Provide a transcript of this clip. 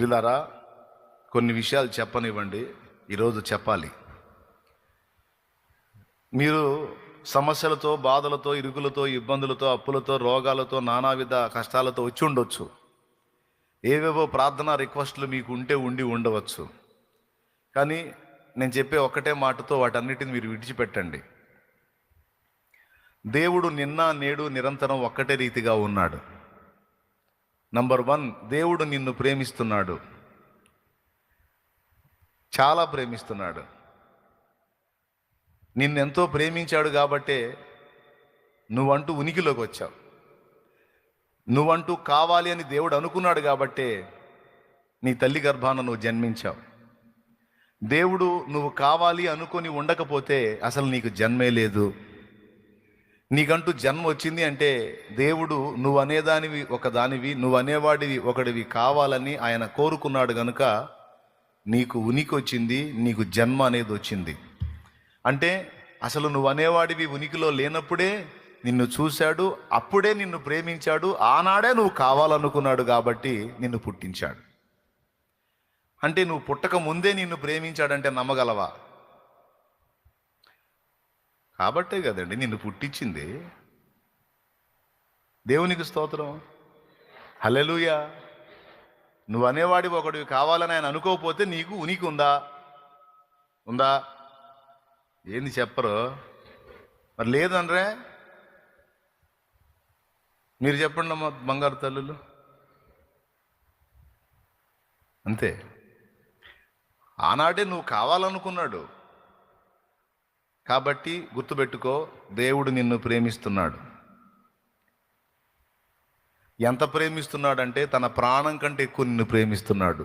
ప్రిలారా కొన్ని విషయాలు చెప్పనివ్వండి. ఈరోజు చెప్పాలి. మీరు సమస్యలతో బాధలతో ఇరుకులతో ఇబ్బందులతో అప్పులతో రోగాలతో నానావిధ కష్టాలతో వచ్చి ఉండొచ్చు. ఏవేవో ప్రార్థనా రిక్వెస్ట్లు మీకు ఉంటే ఉండి ఉండవచ్చు. కానీ నేను చెప్పే ఒక్కటే మాటతో వాటన్నిటిని మీరు విడిచిపెట్టండి. దేవుడు నిన్న నేడు నిరంతరం ఒక్కటే రీతిగా ఉన్నాడు. నంబర్ వన్ దేవుడు నిన్ను ప్రేమిస్తున్నాడు. చాలా ప్రేమిస్తున్నాడు. నిన్నెంతో ప్రేమించాడు కాబట్టే నువ్వంటూ ఉనికిలోకి వచ్చావు. నువ్వంటూ కావాలి అని దేవుడు అనుకున్నాడు కాబట్టే నీ తల్లి గర్భాన నువ్వు జన్మించావు. దేవుడు నువ్వు కావాలి అనుకొని ఉండకపోతే అసలు నీకు జన్మే లేదు. నీకంటూ జన్మ వచ్చింది అంటే దేవుడు నువ్వు అనేదానివి ఒక దానివి నువ్వు అనేవాడివి ఒకడివి కావాలని ఆయన కోరుకున్నాడు గనుక నీకు ఉనికి వచ్చింది నీకు జన్మ అనేది వచ్చింది. అంటే అసలు నువ్వు అనేవాడివి ఉనికిలో లేనప్పుడే నిన్ను చూశాడు అప్పుడే నిన్ను ప్రేమించాడు ఆనాడే నువ్వు కావాలనుకున్నాడు కాబట్టి నిన్ను పుట్టించాడు. అంటే నువ్వు పుట్టక ముందే నిన్ను ప్రేమించాడంటే నమ్మగలవా? కాబట్టే కదండి నిన్ను పుట్టించింది. దేవునికి స్తోత్రం. హల్లెలూయా. నువ్వు అనేవాడి ఒకడివి కావాలని ఆయన అనుకోకపోతే నీకు ఉనికి ఉందా? ఉందా ఏంది చెప్పరు. మరి లేదనరే మీరు చెప్పండి అమ్మ బంగారు తల్లులు. అంతే. ఆనాడే నువ్వు కావాలనుకున్నాడు. కాబట్టి గుర్తుపెట్టుకో దేవుడు నిన్ను ప్రేమిస్తున్నాడు. ఎంత ప్రేమిస్తున్నాడంటే తన ప్రాణం కంటే ఎక్కువ నిన్ను ప్రేమిస్తున్నాడు.